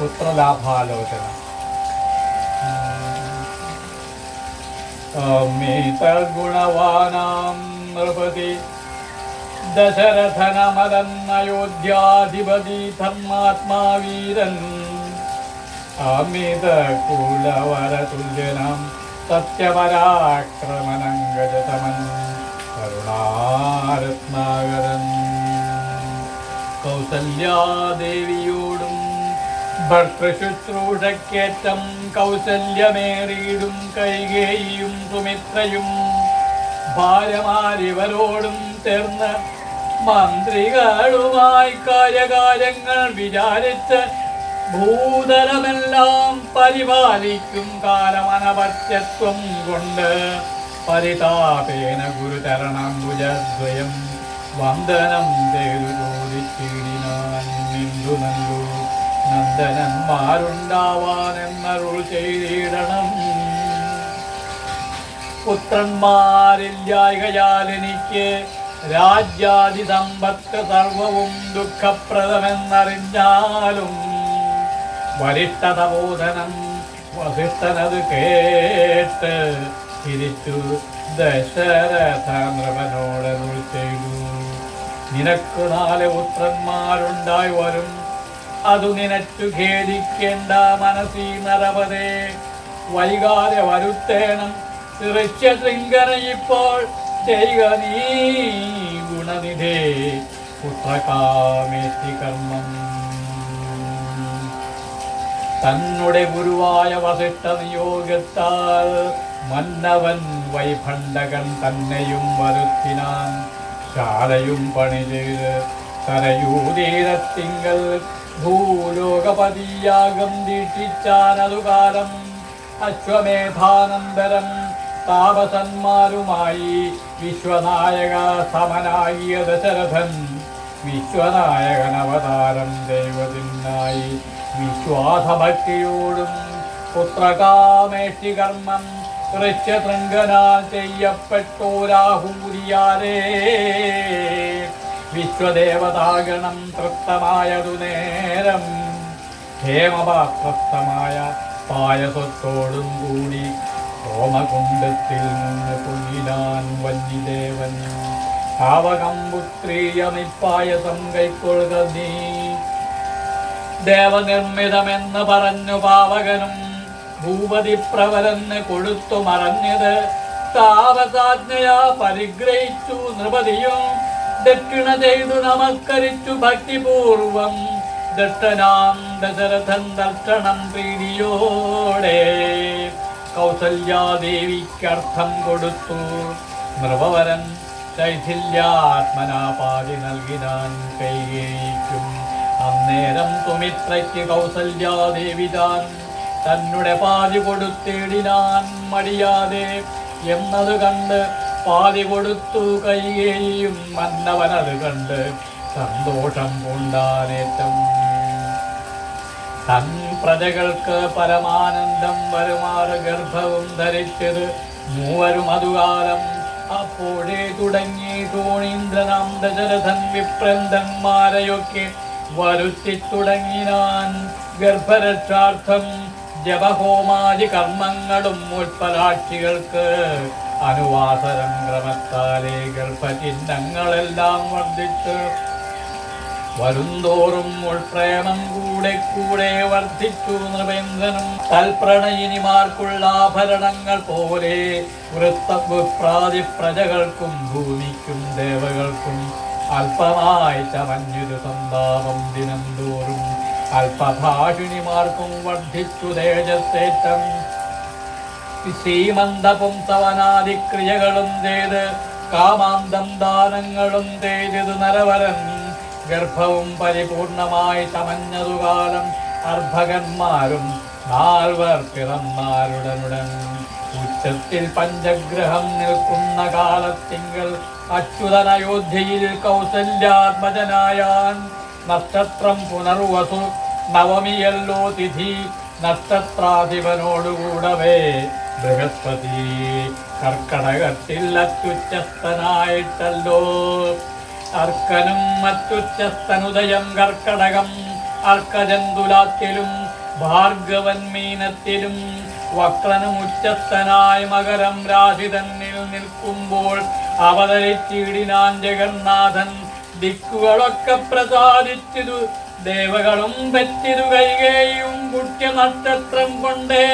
പുത്രലാഭാലോചന. അമിത ഗുണവാനാം നൃപതി. ദശരഥനമലന്നയോധ്യാധിപതി ധർമാത്മാവീരൻ. അമിത കുലവരതുല്യനാം സത്യപരാക്രമണങ്കജതമൻ കരുണാരത്നാകരൻ. കൗസല്യാദേവിയോടും ഭർത്തൃശുശ്രൂഷക്കേറ്റം കൗസല്യമേറിയിടും കൈകേയും സുമിത്രയും ഭാരമാരിവരോടും ചേർന്ന് മന്ത്രികളുമായി കാര്യകാര്യങ്ങൾ വിചാരിച്ച് ഭൂതലമെല്ലാം പരിപാലിക്കും കാലമനപത്യത്വം കൊണ്ട് പരിതാപേന ഗുരുതരണം ഭുജദ്വയം വന്ദനം ചെയ്തു ചോദിച്ചിടിനാൻ നിന്ദു നന്ദനന്മാരുണ്ടാവാനെന്നരുൾ ചെയ്തിടണം. പുത്രന്മാരില്ലായകയാൽ എനിക്ക് രാജ്യാദി സമ്പത്ത് സർവവും ദുഃഖപ്രദമെന്നറിഞ്ഞാലും വരിഷ്ഠതബോധനം വസിഷ്ഠനത് കേട്ട് തിരിച്ചു ദശരഥ നൃപനോടരുൾ ചെയ്തു. നിനക്ക് നാല് പുത്രന്മാരുണ്ടായി വരും. അതു നിനച്ചു ഖേദിക്കേണ്ട മനസ്സി നരപതേ വൈകാതെ വരുത്തേണം. ദൃശ്യ ശൃംഖല ഇപ്പോൾ. ചെയ്യുക നീ ഗുണനിധേ. പുത്രകാമേത്തി കർമ്മം. തന്നുടെ ഗുരുവായ വസിഷ്ഠ നിയോഗത്താൽ മന്നവൻ വൈഭണ്ഡകൻ തന്നെയും വരുത്തിനാൻ ശാലയും പണി ചെയ്ത് കരയൂതീരത്തിങ്കൽ ഭൂലോകപതിയാകം ദീക്ഷിച്ചാനതുകാലം അശ്വമേധാനന്തരം താപസന്മാരുമായി വിശ്വനായക സമനാകിയ ദശരഥൻ വിശ്വനായകൻ അവതാരം ദൈവത്തിനായി വിശ്വാസഭക്തിയോടും പുത്രകാമേഷ്ടി കർമ്മം ഋഷ്യശൃംഖനാ ചെയ്യപ്പെട്ടോരാഹൂരിയാരേ. വിശ്വദേവതാഗണം തൃപ്തമായതു നേരം. ഹേമപാത്രസ്ഥമായ പായസത്തോടും കൂടി ഹോമകുണ്ടത്തിൽ നിന്ന് കുഞ്ഞിലാൻ വന്യദേവൻ. പാവകം പുത്രീയമിപ്പായസം കൈക്കൊള്ളുക നീ. ദേവനിർമ്മിതമെന്ന് പറഞ്ഞു പാവകനും ഭൂപതി പ്രവരന് കൊടുത്തു മറഞ്ഞത്. താപസാജ്ഞയാ പരിഗ്രഹിച്ചു നൃപതിയും ദക്ഷിണ ചെയ്തു നമസ്കരിച്ചു ഭക്തിപൂർവം. ദക്ഷനാം ദശരഥൻ ദർശനം പ്രീതിയോടെ കൗസല്യാദേവിക്കർത്ഥം കൊടുത്തു. നൃപവരൻ ശൈഥില്യാത്മനാപാതി നൽകിനാൻ കൈകേയിക്കും അന്നേരം സുമിത്രയ്ക്ക് കൗസല്യാദേവി താൻ തന്നെ പാതി കൊടുത്തിടിനാൻ മടിയാതെ. എന്നത് കണ്ട് പാതി കൊടുത്തു കയ്യേയും മന്നവനത് കണ്ട് സന്തോഷം പൂണ്ടാനേറ്റം തൻ പ്രജകൾക്ക് പരമാനന്ദം വരുമാറ് ഗർഭവും ധരിച്ചത് മൂവരും അതുകാലം. അപ്പോഴേ തുടങ്ങി തോണീന്ദ്രനാം ദശരഥൻ വിപ്രന്ദന്മാരെയൊക്കെ വരുത്തി തുടങ്ങിനാൻ ഗർഭരക്ഷാർത്ഥം ജപഹോമാദി കർമ്മങ്ങളും ഉൾപ്പലാക്ഷികൾക്ക് അനുവാസരം ക്രമത്താലേ ഗർഭചിഹ്നങ്ങളെല്ലാം വർദ്ധിച്ച് വരുന്തോറും ഉൾപ്രേമം കൂടെ കൂടെ വർദ്ധിച്ചു നൃപേന്ദ്രനും. തൽപ്രണയിനിമാർക്കുള്ള ആഭരണങ്ങൾ പോലെ വൃത്തപ്രാതി പ്രജകൾക്കും ഭൂമിക്കും ദേവകൾക്കും അല്പമായി ചമഞ്ഞൊരു സന്താപം ദിനം തോറും അല്പഭാഷിണിമാർക്കും വർദ്ധിച്ചു തേജസ്സേറ്റം. സീമന്തപുംസവനാദിക്രിയകളും ചെയ്ത് കാമാന്തം ദാനങ്ങളും ചെയ്തത് നരവരൻ ഗർഭവും പരിപൂർണമായി ചമഞ്ഞതുകാലം അർഭകന്മാരും നാൽവർ പിറന്മാരുടനുടൻ. ഉച്ചത്തിൽ പഞ്ചഗ്രഹം നിൽക്കുന്ന കാലത്തിങ്കൽ അച്യുതൻ അയോധ്യയിൽ കൗസല്യാത്മജനായാൻ. നക്ഷത്രം പുനർവസു നവമിയല്ലോ തിഥി നക്ഷത്രാധിപനോടുകൂടവേ. ബൃഹസ്പതി കർക്കടകത്തിൽ അത്യുച്ചസ്ഥനായിട്ടല്ലോ അർക്കനും അത്യുച്ചസ്ഥനുദയം കർക്കടകം. അർക്കജന്തുലാത്തിലും ഭാർഗവൻ മീനത്തിലും വക്രനും ഉച്ചസ്ഥനായ മകരം രാശി തന്നിൽ നിൽക്കുമ്പോൾ അവതരിച്ചിടിനാൻ ജഗന്നാഥൻ ദിക്കുകളൊക്കെ പ്രസാദിച്ചിതു ദേവകളും പറ്റിതു കൈകേയും കുട്ടിയ നക്ഷത്രം കൊണ്ടേ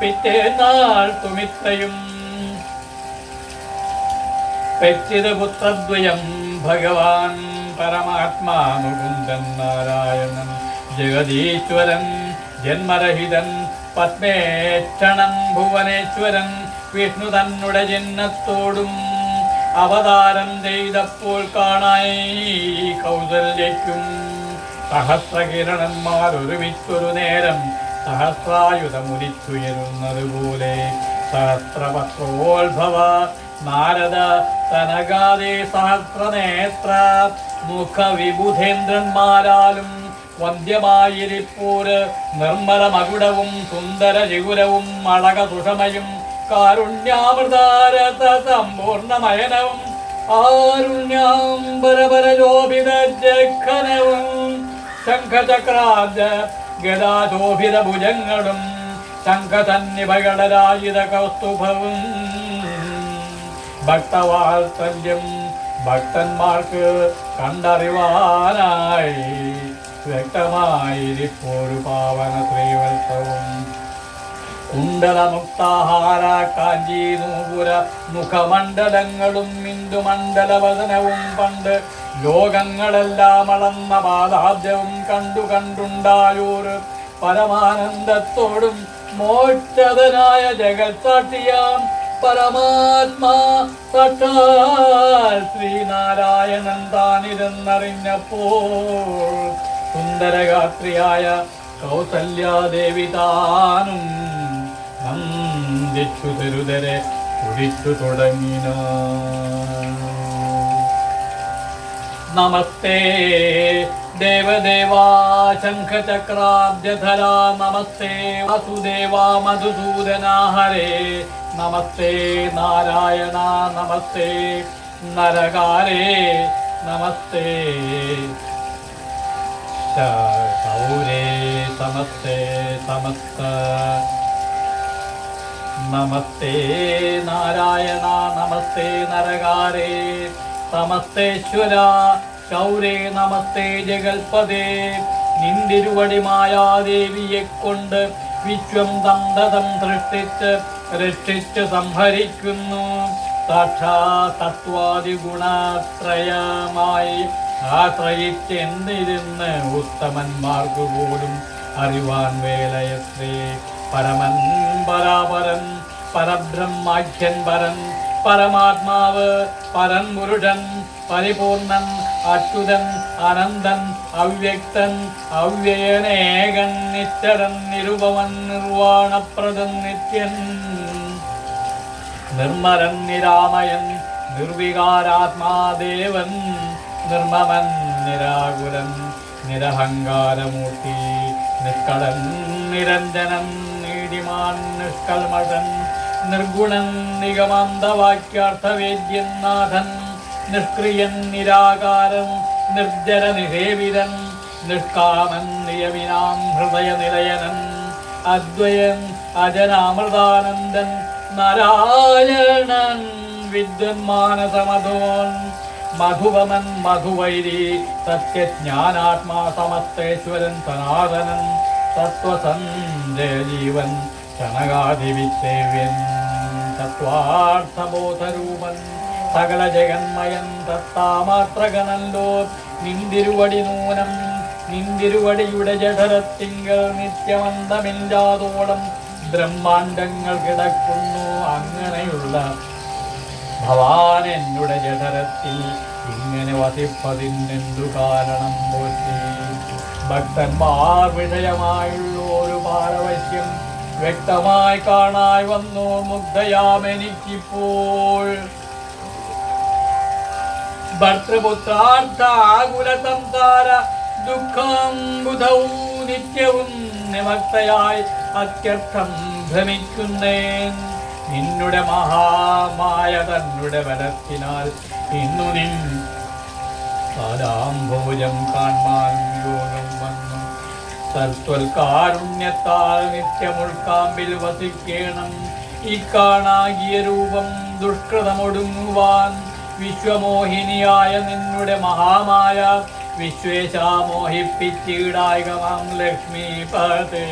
പിറ്റേന്നാൾ തുമിത്രയും പെറ്റിത് പുത്രദ്വയം ഭഗവാൻ പരമാത്മാ മുകുന്ദൻ നാരായണൻ ജഗദീശ്വരൻ ജന്മരഹിതൻ പത്മേക്ഷണൻ ഭുവനേശ്വരൻ വിഷ്ണു തന്നുടെ ജന്മത്തോടും അവതാരം ചെയ്തപ്പോൾ കാണായി കൗസല്യയ്ക്കും സഹസ്രകിരണന്മാരൊരുമിച്ചൊരു നേരം സഹസ്രായുധമുരിച്ചുയരുന്നത് പോലെ സഹസ്രപത്രോത്ഭവ നാരദ തനകാതെ സഹസ്രനേത്ര മുഖവിബുധേന്ദ്രന്മാരാലും വന്ധ്യമായിരിപ്പോര് നിർമ്മല മകുടവും സുന്ദര ജിഗുരവും അളക സുഷമയും കാരുണ്യാമൃതാരത സമ്പൂർണമയനവും ആരുണ്യാംബരപരജോഭിത ജഖനവും ശംഖചക്രാജ ഗദാശോഭിത ഭുജങ്ങളും ശംഖതന്നിഭകളരായുധ കൗസ്തുഭവും. ഭക്തവാത്സല്യം ഭക്തന്മാർക്ക് കണ്ടറിവാനായി വ്യക്തമായിരിപ്പോരു പാവന ശ്രീവത്സവും. കുണ്ടലമുക്താഹാര കാഞ്ചി നൂപുര മുഖമണ്ഡലങ്ങളും ഇന്ദുമണ്ഡലവദനവും പണ്ട് ലോകങ്ങളെല്ലാം അളന്ന മാതാദ്യവും കണ്ടു കണ്ടുണ്ടായൂർ പരമാനന്ദത്തോടും മോക്ഷതനായ ജഗത്താട്ടിയാം പരമാത്മാ. സാക്ഷാൽ ശ്രീനാരായണൻ സുന്ദരഗാത്രിയായ കൗസല്യാദേവി താനും നന്ദിച്ചു തെരുതരെ കുടിച്ചു തുടങ്ങിന. നമസ്തേ ദേവദേവാ ശംഖചക്രാബ്ജധരാ നമസ്തേ വാസുദേവാ മധുസൂദനാ ഹരേ നമസ്തേ നാരായണ നമസ്തേ നരകാരേ നമസ്തേ ശൗരേ നമസ്തേ സമസ്ത നമസ്തേ നാരായണ നമസ്തേ നരകാരേ സമസ്തേശ്വര ശൗരേ നമസ്തേ ജഗൽപദേ നിന്തിരുവടി മായാദേവിയെ കൊണ്ട് വിശ്വം തന്തതം സൃഷ്ടിച്ച് രക്ഷിച്ച് സംഹരിക്കുന്നു. സാക്ഷാ തത്വാദി ഗുണത്രയമായി ആശ്രയിച്ചെന്നിരുന്ന് ഉത്തമന്മാർക്ക് പോലും അറിവാൻ വേലയത്രേ. പരമൻ പരാപരൻ പരബ്രഹ്മാഖ്യൻ പരൻ പരമാത്മാവ് പരൻ പുരുഷൻ പരിപൂർണൻ അച്യുതൻ അനന്തൻ അവ്യക്തൻ അവ്യയനേകൻ നിശ്ചരൻ നിരുപമൻ നിർവാണപ്രദൻ നിത്യൻ. നിർമ്മലൻ നിരാമയൻ നിർവികാരാത്മാദേവൻ നിർമ്മമൻ നിരാകുലൻ നിരഹങ്കാരമൂർത്തി നിഷ്കളൻ നിരഞ്ജനൻ നീതിമാൻ നിഷ്കൽമഷൻ നിർഗുണൻ നിഗമാന്തവാക്യാർത്ഥവേദ്യൻ നാഥൻ നിഷ്ക്രിയൻ നിരാകാരൻ നിർജര നിഷേവിതൻ നിഷ്കാമൻ നിയമിനാം ഹൃദയനിലയനൻ അദ്വയൻ അജനാമൃതാനന്ദൻ നാരായണൻ വിദ്വന്മാനസമതോൻ മധുവമൻ മധുവൈരി സത്യജ്ഞാനാത്മാ സമസ്തേശ്വരൻ സനാതനൻ തത്വസഞ്ജയ ജീവൻ ശനകാധിവിസേവ്യൻ തത്വാർത്ഥബോധരൂപൻ സകല ജഗന്മയൻ തത്താമാത്രഗണല്ലോ നിന്തിരുവടി നൂനം നിന്തിരുവടിയുടെ ജഠരത്തിങ്കൽ നിത്യമന്തമില്ലാതോളം ബ്രഹ്മാണ്ടങ്ങൾ കിടക്കുന്നു അങ്ങനെയുള്ള ഭവാൻ എന്നുടെ ജഠരത്തിൽ ഇങ്ങനെ വസിപ്പതിനെന്തു കാരണം പോറ്റി? ഭക്തന്മാർ വിഷയമായുള്ള ഒരു പാരവശ്യം വ്യക്തമായി കാണായി വന്നു. മുഗ്ധയാമെനിക്കിപ്പോൾ ഭർത്തൃപുത്രാർത്ഥാകുല സംസാര ദുഃഖം ബുധവും നിത്യവും നിമക്തയായി അത്യർത്ഥം ഭ്രമിക്കുന്നേൻ. നിന്നുടെ മഹാമായ തന്നുടെ ബലത്തിനാൽ ഇന്നു നിൻ പാദാംഭോജം കാൺമാൻ യോഗം വന്നു. തൽത്വൽക്കാരുണ്യത്താൽ നിത്യമുൾക്കാമ്പിൽ വസിക്കേണം. കാണാകിയ രൂപം ദുഷ്കൃതമൊടുങ്ങുവാൻ വിശ്വമോഹിനിയായ നിന്നുടെ മഹാമായ വിശ്വേശാമോഹിപ്പിച്ചിടായകമാം ലക്ഷ്മീപതേ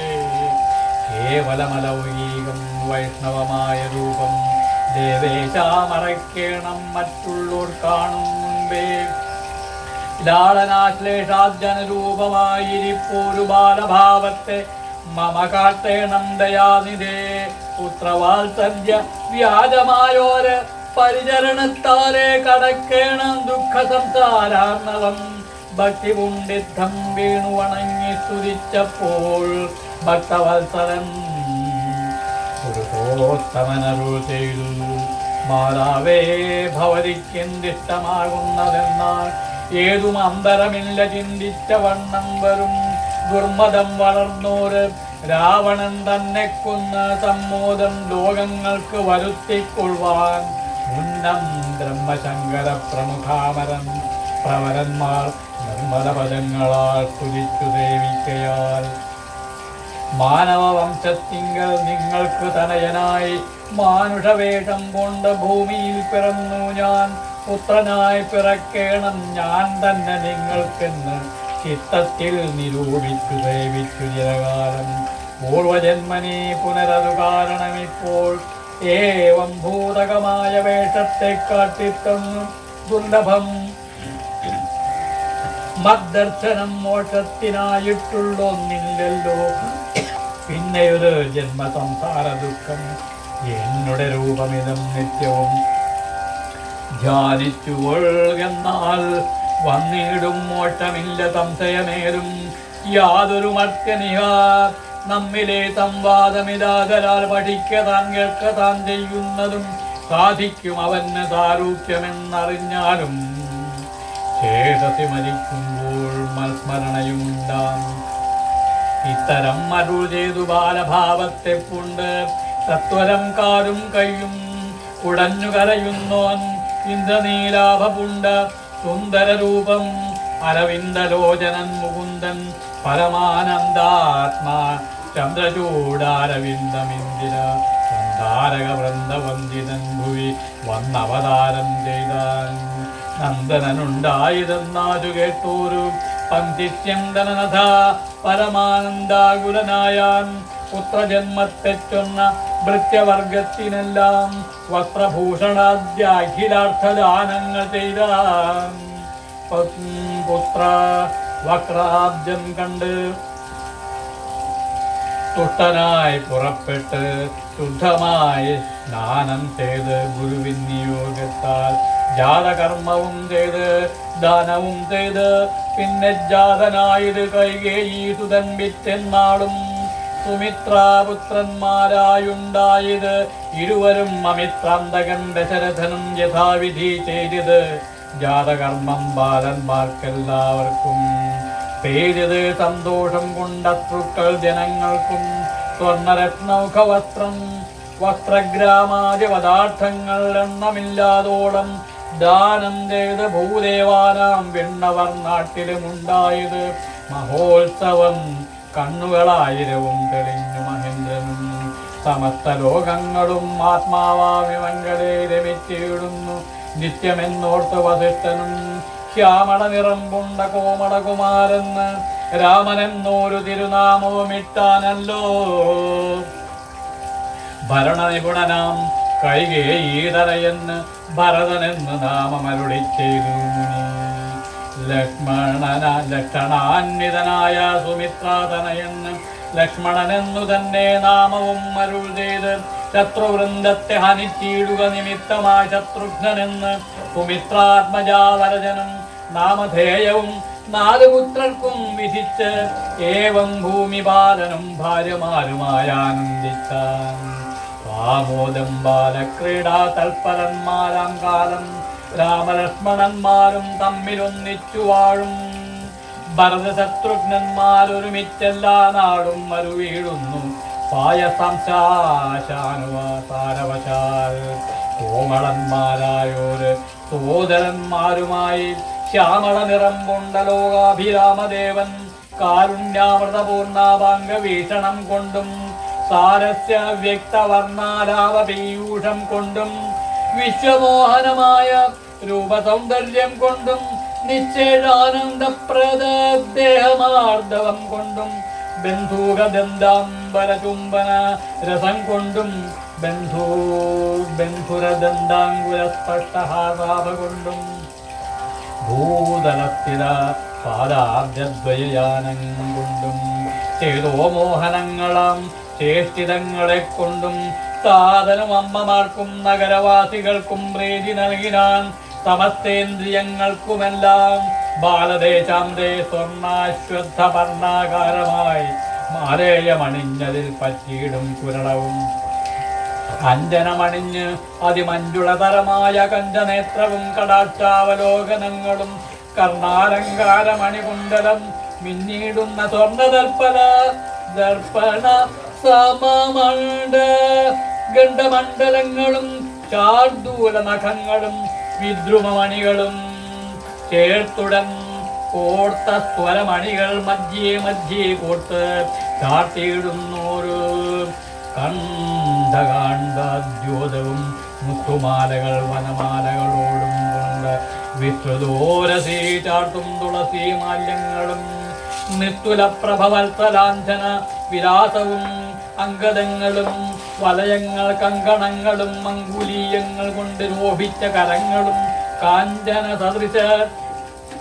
കേവലമലൗകീകം വൈഷ്ണവമായ രൂപം ദേവേശാമറയ്ക്കേണം മറ്റുള്ളോർ കാണും മുൻപേ. ലാളനാശ്ലേഷാജനരൂപമായിരിപ്പോരു ബാലഭാവത്തെ മമ കാട്ടേണം ദയാനിധേ. പുത്രവാത്സല്യ വ്യാജമായോര് പരിചരണത്താലെ കടക്കേണം ദുഃഖ സംസാരാർണവം ഭക്തി പുണ്ഡിത്തം വീണു വണങ്ങി സ്തുതിച്ചപ്പോൾ ഭക്തവത്സരൻ പുരുഷോത്തമനരുൾ ചെയ്തു. മാതാവേ ഭവതിക്കെന്തിഷ്ടമാകുന്നതെന്നാൽ ഏതും അന്തരമില്ല ചിന്തിച്ച വണ്ണം വരും. ദുർമതം വളർന്നോര് രാവണൻ തന്നെ കൊന്ന് സമ്മോദം ലോകങ്ങൾക്ക് വരുത്തിക്കൊള്ളുവാൻ ഉന്നം ബ്രഹ്മശങ്കര പ്രമുഖാമരൻ പ്രവരന്മാർ നിർമ്മലപദങ്ങളാൽ കുരിച്ചു സേവിക്കയാൽ ദേവിക്കയാൽ മാനവ വംശത്തിങ്കൽ നിങ്ങൾക്ക് തനയനായി മാനുഷവേഷം കൊണ്ട് ഭൂമിയിൽ പിറന്നു ഞാൻ. പുത്രനായി പിറക്കേണം ഞാൻ തന്നെ നിങ്ങൾക്കെന്ന് ചിത്തത്തിൽ നിരൂപിച്ചു സേവിച്ചു ചിരകാലം പൂർവജന്മനെ പുനരതു കാരണമിപ്പോൾ ഏവം ഭൂതകമായ വേഷത്തെ കാട്ടിത്തന്നു ദുർലഭം. മദ്ദർശനം മോക്ഷത്തിനായിട്ടുള്ളൊന്നില്ലല്ലോ. പിന്നെ ഒരു ജന്മ സംസാര ദുഃഖം. എന്നുടെ രൂപമിതം നിത്യവും. ധ്യാനിച്ചു എന്നാൽ വന്നിടും മോക്ഷമില്ല സംശയമേലും യാതൊരു മർക്കനിഹ നമ്മിലെ സംവാദമിതാകലാൽ കേൾക്ക താൻ ചെയ്യുന്നതും സാധിക്കും അവന് സാരൂപ്യമെന്നറിഞ്ഞാലും ചേതസി മരിക്കുമ്പോൾ മൽസ്മരണയുമുണ്ടാം ഇത്തരം അരുൾ ചെയ്തു ബാലഭാവത്തെ പുണ്ട് സത്വരം കാലും കയ്യും കുടഞ്ഞു കരയുന്നോൻ ഇന്ദ്രനീലാഭപുണ്ട്. സുന്ദരരൂപം അരവിന്ദലോചനൻ മുകുന്ദൻ പരമാനന്ദാത്മാ ചന്ദ്രചൂടാരവിന്ദമിന്ദിര ചന്ദാരക വൃന്ദവന്ദിതൻ ഭുവി വന്നവതാരം ചെയ്താൻ. നന്ദനനുണ്ടായതെന്നാതു കേട്ടോരു പന്തിത്യന്തനഥ പരമാനന്ദാകുലനായാൻ. പുത്രജന്മത്തെ ചൊന്ന ഭൃത്യവർഗത്തിനെല്ലാം വസ്ത്രഭൂഷണാദ്യ അഖിലാർത്ഥദാനങ്ങൾ ചെയ്താൻ പുത്ര വക്രാബ്ജം കണ്ട് തുഷ്ടനായി പുറപ്പെട്ട് ശുദ്ധമായി സ്നാനം ചെയ്ത് ഗുരുവിൻ നിയോഗത്താൽ ജാതകർമ്മവും ചെയ്ത് ദാനവും ചെയ്ത് പിന്നെ ജാതനായത് കൈകേയി സുതൻ വിറ്റെന്നാളും സുമിത്രാപുത്രന്മാരായുണ്ടായത് ഇരുവരും അമിത്രാന്തകൻ ദശരഥനും യഥാവിധി ചെയ്തത്. ജാതകർമ്മം ബാലന്മാർക്കെല്ലാവർക്കും പേരിത് സന്തോഷം കൊണ്ടത്രുക്കൾ ജനങ്ങൾക്കും സ്വർണരത്നമുഖവസ്ത്രം വസ്ത്രഗ്രാമാദി പദാർത്ഥങ്ങൾ എണ്ണമില്ലാതോളം ദാനം ചെയ്ത് ഭൂദേവാനാം വിണ്ണവർ നാട്ടിലുമുണ്ടായത്. മഹോത്സവം കണ്ണുകളായിരവും തെളിഞ്ഞു മഹേന്ദ്രനും. സമസ്ത ലോകങ്ങളും ആത്മാവാമിവങ്ങളെ രമിച്ചിടുന്നു. നിത്യമെന്നോർത്ത് വസിഷ്ഠനും ശ്യാമള നിറം കൊണ്ട കോമളകുമാരെന്ന് രാമനെന്നൊരു തിരുനാമവുമിട്ടാനല്ലോ ഭരണനിപുണനാം കൈകേയീതരയെന്ന് ഭരതനെന്ന് നാമമരുളി ചെയ്തു ലക്ഷ്മണന ലക്ഷണാന്വിതനായ സുമിത്രാതനയെന്ന് ലക്ഷ്മണനെന്നു തന്നെ നാമവും അരുൾ ചെയ്ത് ശത്രുവൃന്ദത്തെ ഹനിച്ചിടുക നിമിത്തമായ ശത്രുഘ്നെന്ന് സുമിത്രാത്മജാവരജനും നാമധേയവും നാല് പുത്രർക്കും വിധിച്ച് ഏവം ഭൂമിപാലനും ഭാര്യമാരുമായി ആനന്ദിച്ചാൻ ആമോദം ബാലക്രീഡാ തൽപരന്മാരാം കാലം രാമലക്ഷ്മണന്മാരും തമ്മിലൊന്നിച്ചു വാഴും. ഭരതശത്രുഘ്നന്മാരൊരുമിച്ചെല്ലാ നാടും മരുവീഴുന്നു പായസംശാശാനുവാസാരവശാൽ. കോമളന്മാരായോര് സോദരന്മാരുമായി ശ്യാമള നിറം കൊണ്ട ലോകാഭിരാമദേവൻ കാരുണ്യാമൃതപൂർണാഭാംഗ വീക്ഷണം കൊണ്ടും സാരസ്യ വ്യക്തവർണാലാവ പീയൂഷം കൊണ്ടും വിശ്വമോഹനമായ രൂപസൗന്ദര്യം കൊണ്ടും നിശ്ചയാനന്ദപ്രദേഹമാർദ്ദവം കൊണ്ടും ബന്ധൂകദന്താംബരചുംബന രസം കൊണ്ടും ബന്ധൂ ബന്ധുരദന്താങ്കുല സ്പഷ്ടഹാസാഭ കൊണ്ടും ഭൂതലസ്ഥിത പാദാബ്ജദ്വയയാനം കൊണ്ടും ചെയ്തോ മോഹനങ്ങളാം ചേഷ്ടിതങ്ങളെ കൊണ്ടും സാധനം അമ്മമാർക്കും നഗരവാസികൾക്കും പ്രീതി നൽകിനാൻ സമസ്തേന്ദ്രിയങ്ങൾക്കുമെല്ലാം ബാലദേശാന്തേ സ്വർണാശ്വദ്ധ വർണാകാരമായി മാരേയമണിഞ്ഞതിൽ പറ്റിയിടും കുരളവും. അഞ്ജനമണിഞ്ഞ് അതിമഞ്ജുളതരമായ കഞ്ചനേത്രവും കടാക്ഷാവലോകനങ്ങളും കർണാലങ്കാരമണികുണ്ടലം മിന്നിടുന്ന സ്വർണദർപ്പണ ദർപ്പണ സമമണ്ഡ ഗണ്ഡമണ്ഡലങ്ങളും ചാർദൂല നഖങ്ങളും വിദ്രുമമണികളും ചേർത്തുടൻ കോർത്ത സ്വരമണികൾ മധ്യേ മധ്യേ കോർത്ത് ചാർത്തിയിടുന്നോരു കണ്ടകാണ്ഡദ്യോതവും മുത്തുമാലകൾ വനമാലകളോടും കൊണ്ട് വിശ്വദോരസീ ചാർത്തും തുളസി മാല്യങ്ങളും നിത്തുലപ്രഭവത്സലാഞ്ചന വിലാസവും അങ്കദങ്ങളും വലയങ്ങൾ കങ്കണങ്ങളും മങ്കുലീയങ്ങൾ കൊണ്ട് ലോഭിച്ച കരങ്ങളും കാഞ്ചന സദൃശ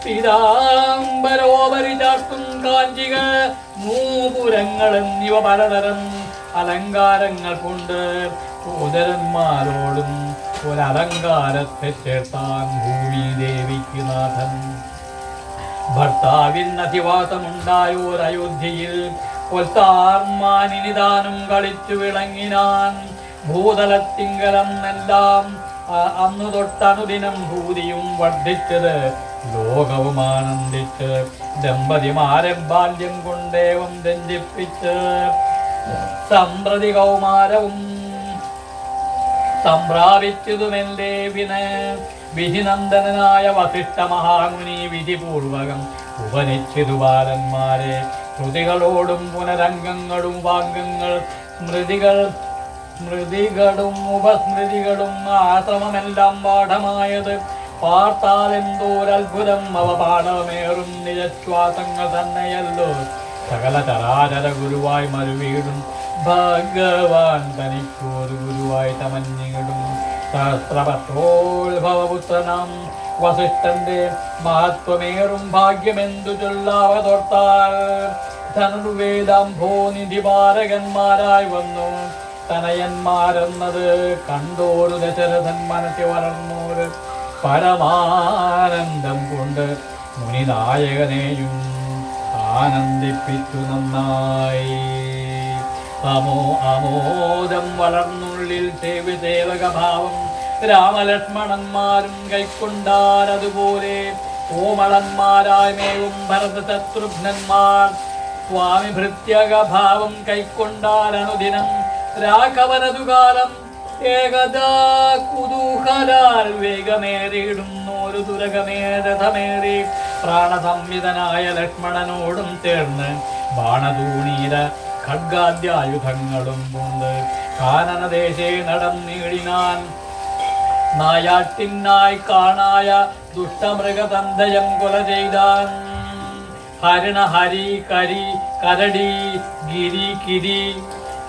പീതാംബരോപരി ചാർത്തും കാഞ്ചിക നൂപുരങ്ങൾ എന്നിവ പലതരം അലങ്കാരങ്ങൾ കൊണ്ട് ഉദരന്മാരോടും ഒരലങ്കാരത്തെ ചേർത്താൻ ഭൂമി ദേവിക്ക് നാഥൻ. ഭർത്താവിന് അധിവാസമുണ്ടായോരയോധ്യയിൽ ഒത്താർമാനിനിദാനം കളിച്ചു വിളങ്ങിനാൻ. ഭൂതലത്തിങ്കലം എല്ലാം അന്നു തൊട്ടനുദിനം ഭൂതിയും വർദ്ധിച്ചത് ലോകവും ആനന്ദിച്ച് ദമ്പതിമാരെ ബാല്യം കൊണ്ടേവം രഞ്ജിപ്പിച്ച് സമ്പ്രതി കൗമാരവും സംപ്രാപിച്ചതുമെന്റെ വിന് വിധിനന്ദനായ വസിഷ്ഠ മഹാമുനി വിധിപൂർവകം ഉപനിച്ചിതു ബാലന്മാരെ ശ്രുതികളോടും പുനരംഗങ്ങളും വാംഗങ്ങൾ സ്മൃതികൾ സ്മൃതികളും ഉപസ്മൃതികളും ആശ്രമമെല്ലാം പാഠമായത്. പാർത്താൽ എന്തോരത്ഭുതം അവ പാഠമേറും നിജശ്വാസങ്ങൾ തന്നെയല്ലോ. സകല ചരാചര ഗുരുവായി മരുവീടും. ഭഗവാൻ തനിക്കൊരു ഗുരുവായി തമഞ്ഞിടും. സഹസ്രപത്രോത്ഭവപുത്രനാം വസിഷ്ഠന്റെ മഹത്വമേറും ഭാഗ്യമെന്തു ചൊല്ലാവതോർത്താൽ ധനുർവേദാംഭോ നിധിപാരകന്മാരായി വന്നു. തനയന്മാരെന്നത് കണ്ടോരു ദശരഥൻ മനസ്സിൽ വളർന്നോര് പരമാനന്ദം കൊണ്ട് മുനിനായകനെയും ആനന്ദിപ്പിച്ചു നന്നായി. അമോ അമോദം വളർന്നുള്ളിൽ സേവി സേവകഭാവം രാമലക്ഷ്മണന്മാരും കൈക്കൊണ്ടാരതുപോലെ കോമളന്മാരായ മേവും ഭരതശത്രുഘ്നന്മാർ സ്വാമി ഭൃത്യകഭാവം കൈക്കൊണ്ടാരനുദിനം രാഘവനതുകാലം ഏകദാ കുതൂഹലാൽ വേഗമേറിയിടുന്നോരു ദുരകമേ രഥമേറി പ്രാണസംവിധനായ ലക്ഷ്മണനോടും ചേർന്ന് ബാണതൂണീര ഖഡ്ഗാദ്യായുധങ്ങളും കൊണ്ട് കാനനദേശേ നടന്നീടിനാൻ നായാട്ടിനായി കാണായ ദുഷ്ടമൃഗതന്തയം കൊല ചെയ്താൻ. ഹരിണ ഹരി കരി കരടി ഗിരി കിരി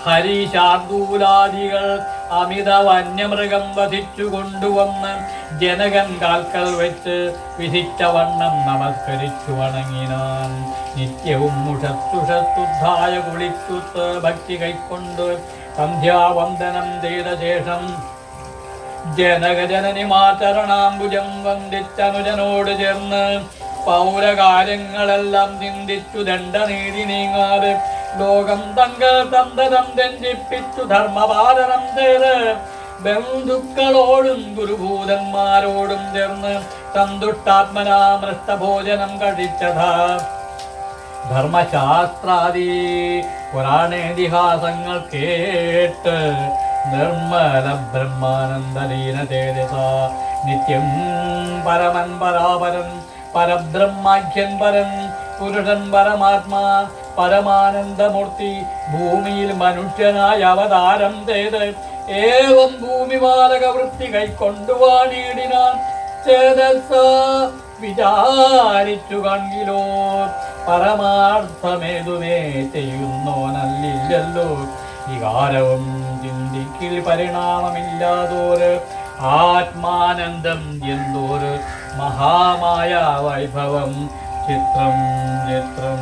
ഹരി ശാർദൂലാദികൾ അമിത വന്യമൃഗം വധിച്ചു കൊണ്ടുവന്ന് ജനകൻ കാൽക്കൽ വെച്ച് വിധിച്ച വണ്ണം നമസ്കരിച്ചു വണങ്ങിനാൻ. നിത്യവും മുഷത്തുഷത്തുദ്ധായ കുളിത്തുത്ത് ഭക്തി കൈക്കൊണ്ട് സന്ധ്യാവന്ദനം ചെയ്ത ശേഷം ജനകജനനിമാചരണാംബുജം വന്ദിച്ചനുജനോട് ചേർന്ന് പൗരകാര്യങ്ങളെല്ലാം ചിന്തിച്ചു ദണ്ഡനീതി നീങ്ങാതെ ലോകം തങ്ങൾ തന്തരം രഞ്ജിപ്പിച്ചു ധർമ്മപാലനം ചെയ്ത് ബന്ധുക്കളോടും ഗുരുഭൂതന്മാരോടും ചേർന്ന് സന്തുഷ്ടാത്മനാ മൃഷ്ടഭോജനം കഴിച്ചതാ. ധർമ്മശാസ്ത്രാദി പുരാണേതിഹാസങ്ങൾ കേട്ട് നിർമ്മല ബ്രഹ്മാനന്ദലീന തേജസ നിത്യം പരമൻ പരാപരൻ പരബ്രഹ്മാഖ്യൻ പരൻ പുരുഷൻ പരമാത്മാ പരമാനന്ദമൂർത്തി ഭൂമിയിൽ മനുഷ്യനായ അവതാരം ചെയ്ത് ഏവം ഭൂമിമാലക വൃത്തി കൈക്കൊണ്ടുവാണിയിടിനാൻ വിചാരിച്ചു കണ്ടിലോ പരമാർത്ഥമേതുവേ ചെയ്യുന്നോനല്ലില്ലല്ലോ. വികാരവും ചിന്തിക്കിൽ പരിണാമമില്ലാതോര് ആത്മാനന്ദം എന്തോര് മഹാമായ വൈഭവം ചിത്രം ചിത്രം.